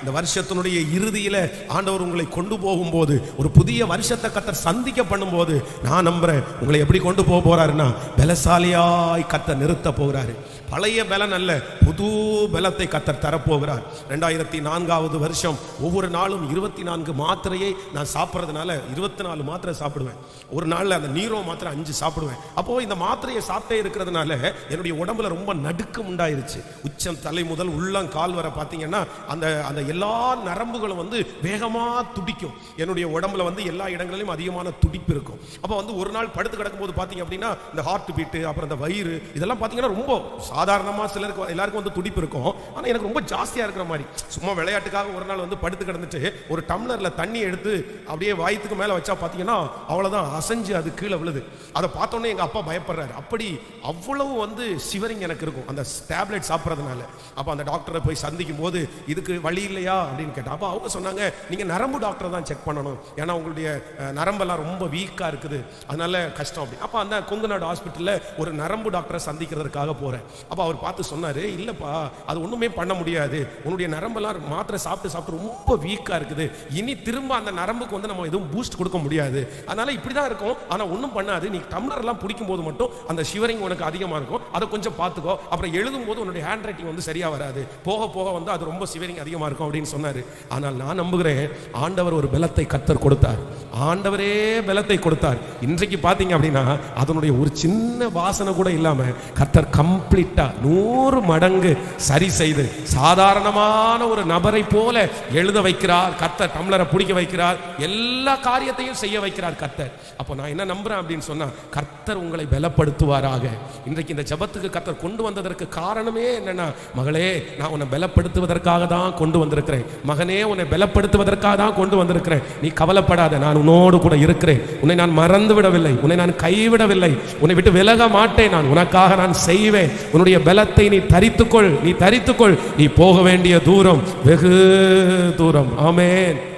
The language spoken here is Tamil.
இந்த வருஷத்தினுடைய இறுதியில் ஆண்டவர் உங்களை கொண்டு போகும்போது ஒரு புதிய வருஷத்தை கத்தர் சந்திக்க பண்ணும்போது நான் நம்புறேன் உங்களை எப்படி கொண்டு போக போறாருன்னா பலசாலியாய் கத்தர் நிறுத்த போகிறாரு. பழைய பலன் அல்ல புது பலத்தை கத்தர் தரப்போகிறார். ரெண்டாயிரத்தி நான்காவது வருஷம் ஒவ்வொரு நாளும் இருபத்தி நான்கு மாத்திரையை நான் சாப்பிட்றதுனால இருபத்தி நாலு மாத்திரை சாப்பிடுவேன். ஒரு நாளில் அந்த நீரோ மாத்திரை அஞ்சு சாப்பிடுவேன். அப்போது இந்த மாத்திரையை சாப்பிட்டே இருக்கிறதுனால என்னுடைய உடம்புல ரொம்ப நடுக்கம் உண்டாயிருச்சு. உச்சம் தலை முதல் உள்ளம் கால் வர பார்த்தீங்கன்னா அந்த அந்த எல்லா நரம்புகளும் வந்து வேகமாக துடிக்கும். என்னுடைய உடம்புல வந்து எல்லா இடங்களிலும் அதிகமான துடிப்பு இருக்கும். அப்போ வந்து ஒரு நாள் படுத்து கிடக்கும்போது பார்த்தீங்க அப்படின்னா இந்த ஹார்ட் பீட்டு அப்புறம் இந்த வயிறு இதெல்லாம் பார்த்தீங்கன்னா ரொம்ப சாதாரணமாக சிலருக்கு எல்லாருக்கும் வந்து துடிப்பு இருக்கும். ஆனால் எனக்கு ரொம்ப ஜாஸ்தியாக இருக்கிற மாதிரி. சும்மா விளையாட்டுக்காக ஒரு நாள் வந்து படுத்து கிடந்துட்டு ஒரு டம்ளரில் தண்ணி எடுத்து அப்படியே வயிற்றுக்கு மேலே வச்சா பார்த்தீங்கன்னா அவ்வளோதான் அசைஞ்சு அது கீழே விழுது. அதை பார்த்தோன்னே எங்கள் அப்பா பயப்படுறாரு. அப்படி அவ்வளவு வந்து சிவரிங் எனக்கு இருக்கும். அந்த டேப்லெட் சாப்பிட்றதுனால. அப்போ அந்த டாக்டரை போய் சந்திக்கும் போது இதுக்கு வழி இல்லையா அப்படின்னு கேட்டேன் அப்போ அவங்க சொன்னாங்க நீங்கள் நரம்பு டாக்டரை தான் செக் பண்ணணும். ஏன்னா உங்களுடைய நரம்பெல்லாம் ரொம்ப வீக்காக இருக்குது. அதனால கஷ்டம் அப்படி. அப்போ அந்த கொங்குநாடு ஹாஸ்பிட்டலில் ஒரு நரம்பு டாக்டரை சந்திக்கிறதுக்காக போகிறேன் அப்போ அவர் பார்த்து சொன்னார் இல்லைப்பா அது ஒன்றுமே பண்ண முடியாது. உன்னுடைய நரம்பெல்லாம் மாத்திரை சாப்பிட்டு சாப்பிட்டு ரொம்ப வீக்காக இருக்குது. இனி திரும்ப அந்த நரம்புக்கு வந்து நம்ம எதுவும் பூஸ்ட் கொடுக்க முடியாது. அதனால இப்படி தான் இருக்கும். ஆனால் ஒன்றும் பண்ணாது. நீ டம்ளர்லாம் பிடிக்கும் போது மட்டும் அந்த ஷிவரிங் உனக்கு அதிகமாக இருக்கும். அதை கொஞ்சம் பார்த்துக்கோ. அப்புறம் எழுதும் போது உன்னுடைய ஹேண்ட் ரைட்டிங் வந்து சரியாக வராது. போக போக வந்து அது ரொம்ப சிவரிங் அதிகமாக இருக்கும். அப்படின்னு சொன்னார். ஆனால் நான் நம்புகிறேன் ஆண்டவர் ஒரு பலத்தை கத்தர் கொடுத்தார். ஆண்டவரே பலத்தை கொடுத்தார். இன்றைக்கு பார்த்தீங்க அப்படின்னா அதனுடைய ஒரு சின்ன வாசனை கூட இல்லாமல் கத்தர் கம்ப்ளீட்டா நூறு மடங்கு சரி செய்து சாதாரணமான ஒரு நபரை போல எழுத வைக்கிறார் கத்தர் டம்ளரை பிடிக்க வைக்கிறார் எல்லா காரியத்தையும் செய்ய வைக்கிறார் கத்தர். அப்போ நான் என்ன நம்புறேன் அப்படின்னு சொன்னா கர்த்தர் உங்களை பலப்படுத்துவாராக. இன்றைக்கு இந்த ஜெபத்துக்கு கர்த்தர் கொண்டு வந்ததற்கு காரணமே என்னன்னா மகளே நான் உன்னை பலப்படுத்துவதற்காக தான் கொண்டு வந்திருக்கிறேன் மகனே உன்னை பலப்படுத்துவதற்காக தான் கொண்டு வந்திருக்கிறேன். நீ கவலைப்படாத நான் உன்னோடு கூட இருக்கிறேன். உன்னை நான் மறந்து விடவில்லை. உன்னை நான் கைவிடவில்லை. உன்னை விட்டு விலக மாட்டேன் நான். உனக்காக நான் செய்வேன். உன்னுடைய பலத்தை நீ தரித்துக்கொள். நீ தரித்துக்கொள். நீ போக வேண்டிய தூரம் வெகு தூரம். ஆமேன்.